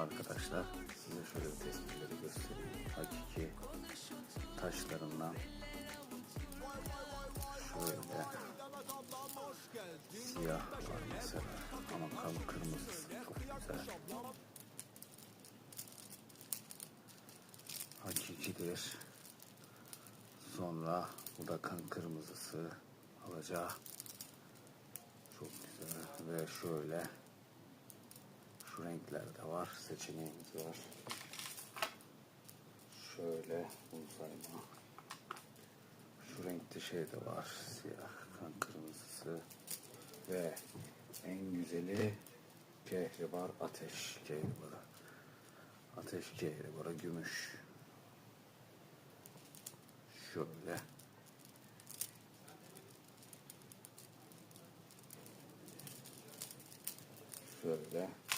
arkadaşlar. Size şöyle tespitleri göstereyim. Hakiki taşlarından şöyle siyah var mesela ama kan kırmızısı çok güzel. Hakikidir. Sonra bu da kan kırmızısı alacağı. Çok güzel ve şöyle şu renklerde var seçeneğimiz var. Şöyle uzayma. Şu renkte şey de var. Siyah kan kırmızısı ve en güzeli kehribar ateş kehribarı. Ateş kehribarı gümüş. Şöyle. Şöyle.